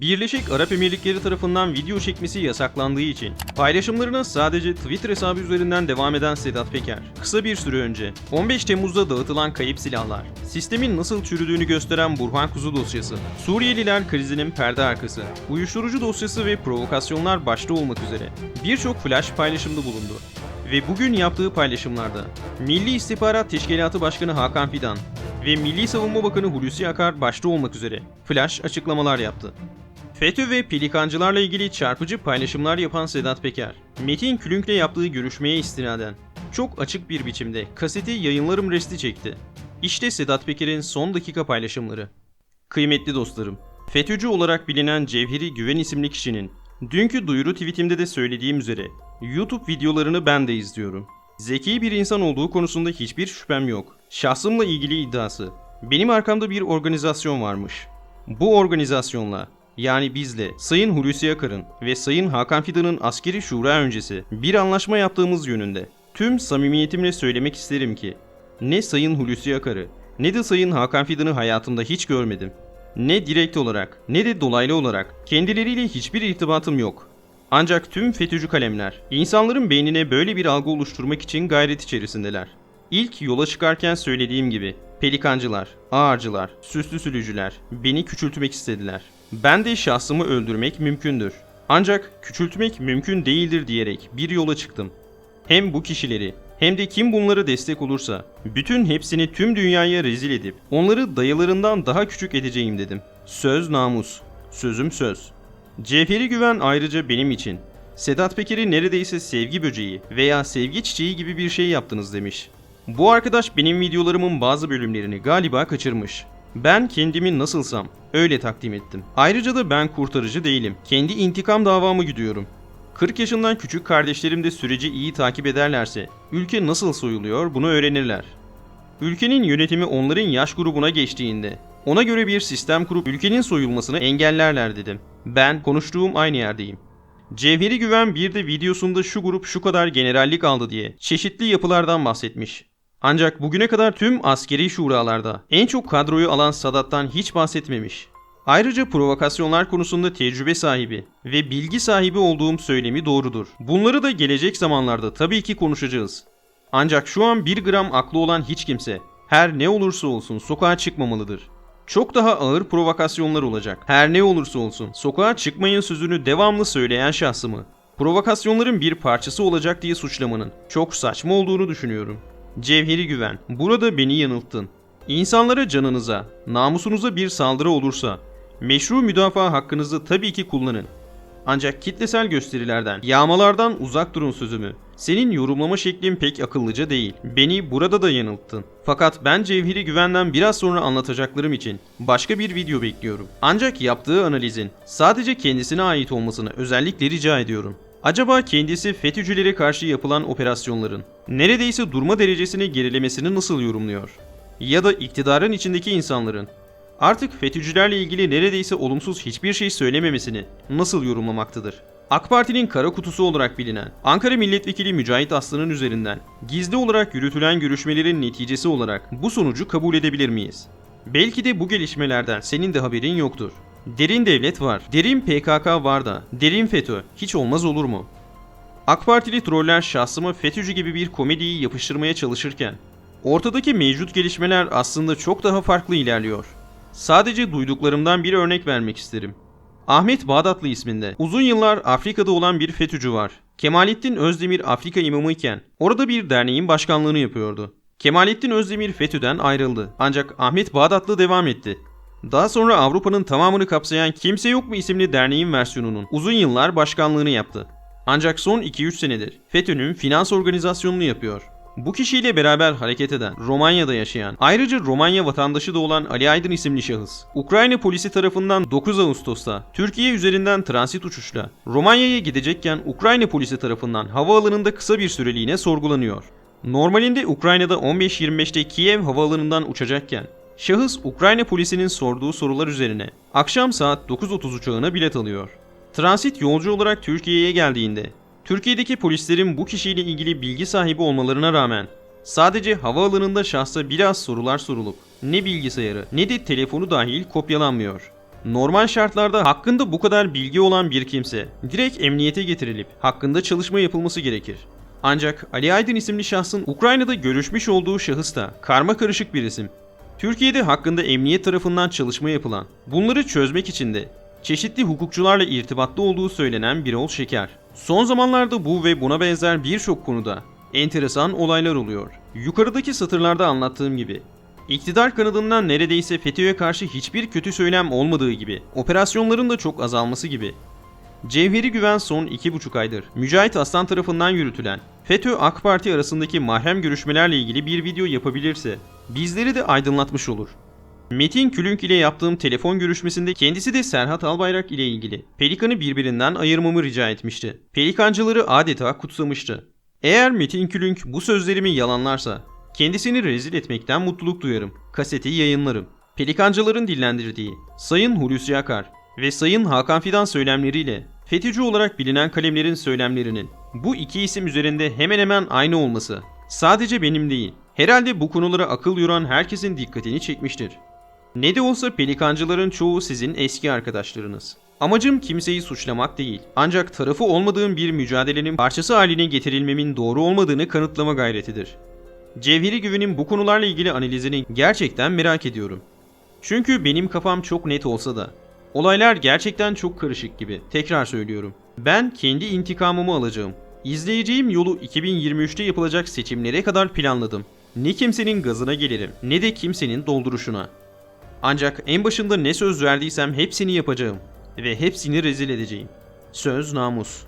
Birleşik Arap Emirlikleri tarafından video çekmesi yasaklandığı için paylaşımlarına sadece Twitter hesabı üzerinden devam eden Sedat Peker, kısa bir süre önce 15 Temmuz'da dağıtılan kayıp silahlar, sistemin nasıl çürüdüğünü gösteren Burhan Kuzu dosyası, Suriyeliler krizinin perde arkası, uyuşturucu dosyası ve provokasyonlar başta olmak üzere birçok flash paylaşımda bulundu. Ve bugün yaptığı paylaşımlarda Milli İstihbarat Teşkilatı Başkanı Hakan Fidan ve Milli Savunma Bakanı Hulusi Akar başta olmak üzere flash açıklamalar yaptı. FETÖ ve pelikancılarla ilgili çarpıcı paylaşımlar yapan Sedat Peker, Metin Külünk'le yaptığı görüşmeye istinaden çok açık bir biçimde kaseti yayınlarım resti çekti. İşte Sedat Peker'in son dakika paylaşımları. Kıymetli dostlarım, FETÖ'cü olarak bilinen Cevheri Güven isimli kişinin dünkü duyuru tweetimde de söylediğim üzere YouTube videolarını ben de izliyorum. Zeki bir insan olduğu konusunda hiçbir şüphem yok. Şahsımla ilgili iddiası. Benim arkamda bir organizasyon varmış. Bu organizasyonla yani bizle Sayın Hulusi Akar'ın ve Sayın Hakan Fidan'ın askeri şura öncesi bir anlaşma yaptığımız yönünde tüm samimiyetimle söylemek isterim ki ne Sayın Hulusi Akar'ı ne de Sayın Hakan Fidan'ı hayatımda hiç görmedim. Ne direkt olarak ne de dolaylı olarak kendileriyle hiçbir irtibatım yok. Ancak tüm FETÖ'cü kalemler insanların beynine böyle bir algı oluşturmak için gayret içerisindeler. İlk yola çıkarken söylediğim gibi pelikancılar, ağırcılar, süslü sülücüler beni küçültmek istediler. Ben de şahsımı öldürmek mümkündür. Ancak küçültmek mümkün değildir diyerek bir yola çıktım. Hem bu kişileri hem de kim bunlara destek olursa bütün hepsini tüm dünyaya rezil edip onları dayılarından daha küçük edeceğim dedim. Söz namus, sözüm söz. Cevheri Güven ayrıca benim için Sedat Peker'i neredeyse sevgi böceği veya sevgi çiçeği gibi bir şey yaptınız demiş. Bu arkadaş benim videolarımın bazı bölümlerini galiba kaçırmış. Ben kendimi nasılsam öyle takdim ettim. Ayrıca da ben kurtarıcı değilim. Kendi intikam davamı gidiyorum. 40 yaşından küçük kardeşlerim de süreci iyi takip ederlerse ülke nasıl soyuluyor bunu öğrenirler. Ülkenin yönetimi onların yaş grubuna geçtiğinde ona göre bir sistem kurup ülkenin soyulmasını engellerler dedim. Ben konuştuğum aynı yerdeyim. Cevheri Güven bir de videosunda şu grup şu kadar generallik aldı diye çeşitli yapılardan bahsetmiş. Ancak bugüne kadar tüm askeri şuralarda en çok kadroyu alan Sadat'tan hiç bahsetmemiş. Ayrıca provokasyonlar konusunda tecrübe sahibi ve bilgi sahibi olduğum söylemi doğrudur. Bunları da gelecek zamanlarda tabii ki konuşacağız. Ancak şu an bir gram aklı olan hiç kimse her ne olursa olsun sokağa çıkmamalıdır. Çok daha ağır provokasyonlar olacak. Her ne olursa olsun sokağa çıkmayın sözünü devamlı söyleyen şahsımı provokasyonların bir parçası olacak diye suçlamanın çok saçma olduğunu düşünüyorum. Cevheri Güven, burada beni yanılttın. İnsanlara canınıza, namusunuza bir saldırı olursa meşru müdafaa hakkınızı tabii ki kullanın. Ancak kitlesel gösterilerden, yağmalardan uzak durun sözümü. Senin yorumlama şeklin pek akıllıca değil. Beni burada da yanılttın. Fakat ben Cevheri Güven'den biraz sonra anlatacaklarım için başka bir video bekliyorum. Ancak yaptığı analizin sadece kendisine ait olmasını özellikle rica ediyorum. Acaba kendisi FETÖ'cülere karşı yapılan operasyonların neredeyse durma derecesine gerilemesini nasıl yorumluyor? Ya da iktidarın içindeki insanların artık FETÖ'cülerle ilgili neredeyse olumsuz hiçbir şey söylememesini nasıl yorumlamaktadır? AK Parti'nin kara kutusu olarak bilinen Ankara Milletvekili Mücahit Aslan'ın üzerinden gizli olarak yürütülen görüşmelerin neticesi olarak bu sonucu kabul edebilir miyiz? Belki de bu gelişmelerden senin de haberin yoktur. Derin devlet var, derin PKK var da, derin FETÖ hiç olmaz olur mu? AK Partili troller şahsıma FETÖ'cü gibi bir komediyi yapıştırmaya çalışırken, ortadaki mevcut gelişmeler aslında çok daha farklı ilerliyor. Sadece duyduklarımdan bir örnek vermek isterim. Ahmet Bağdatlı isminde uzun yıllar Afrika'da olan bir FETÖ'cü var. Kemalettin Özdemir Afrika imamı iken orada bir derneğin başkanlığını yapıyordu. Kemalettin Özdemir FETÖ'den ayrıldı ancak Ahmet Bağdatlı devam etti. Daha sonra Avrupa'nın tamamını kapsayan Kimse Yok mu isimli derneğin versiyonunun uzun yıllar başkanlığını yaptı. Ancak son 2-3 senedir FETÖ'nün finans organizasyonunu yapıyor. Bu kişiyle beraber hareket eden, Romanya'da yaşayan, ayrıca Romanya vatandaşı da olan Ali Aydın isimli şahıs, Ukrayna polisi tarafından 9 Ağustos'ta Türkiye üzerinden transit uçuşla Romanya'ya gidecekken Ukrayna polisi tarafından havaalanında kısa bir süreliğine sorgulanıyor. Normalinde Ukrayna'da 15.25'te Kiev havaalanından uçacakken, şahıs Ukrayna polisinin sorduğu sorular üzerine akşam saat 9.30 uçağına bilet alıyor. Transit yolcu olarak Türkiye'ye geldiğinde Türkiye'deki polislerin bu kişiyle ilgili bilgi sahibi olmalarına rağmen sadece havaalanında şahsa biraz sorular sorulup ne bilgisayarı ne de telefonu dahil kopyalanmıyor. Normal şartlarda hakkında bu kadar bilgi olan bir kimse direkt emniyete getirilip hakkında çalışma yapılması gerekir. Ancak Ali Aydın isimli şahsın Ukrayna'da görüşmüş olduğu şahıs da karma karışık bir isim. Türkiye'de hakkında emniyet tarafından çalışma yapılan, bunları çözmek için de çeşitli hukukçularla irtibatta olduğu söylenen Birol Şeker. Son zamanlarda bu ve buna benzer birçok konuda enteresan olaylar oluyor. Yukarıdaki satırlarda anlattığım gibi İktidar kanadından neredeyse FETÖ'ye karşı hiçbir kötü söylem olmadığı gibi, operasyonların da çok azalması gibi. Cevheri Güven son 2,5 aydır Mücahit Aslan tarafından yürütülen FETÖ AK Parti arasındaki mahrem görüşmelerle ilgili bir video yapabilirse bizleri de aydınlatmış olur. Metin Külünk ile yaptığım telefon görüşmesinde kendisi de Serhat Albayrak ile ilgili Pelikan'ı birbirinden ayırmamı rica etmişti. Pelikancıları adeta kutsamıştı. Eğer Metin Külünk bu sözlerimi yalanlarsa kendisini rezil etmekten mutluluk duyarım. Kaseti yayınlarım. Pelikancıların dillendirdiği Sayın Hulusi Akar ve Sayın Hakan Fidan söylemleriyle FETÖ'cü olarak bilinen kalemlerin söylemlerinin bu iki isim üzerinde hemen hemen aynı olması sadece benim değil, herhalde bu konulara akıl yoran herkesin dikkatini çekmiştir. Ne de olsa pelikancıların çoğu sizin eski arkadaşlarınız. Amacım kimseyi suçlamak değil. Ancak tarafı olmadığım bir mücadelenin parçası haline getirilmemin doğru olmadığını kanıtlama gayretidir. Cevheri Güven'in bu konularla ilgili analizini gerçekten merak ediyorum. Çünkü benim kafam çok net olsa da olaylar gerçekten çok karışık gibi. Tekrar söylüyorum. Ben kendi intikamımı alacağım. İzleyeceğim yolu 2023'te yapılacak seçimlere kadar planladım. Ne kimsenin gazına gelirim ne de kimsenin dolduruşuna. Ancak en başında ne söz verdiysem hepsini yapacağım ve hepsini rezil edeceğim. Söz namus.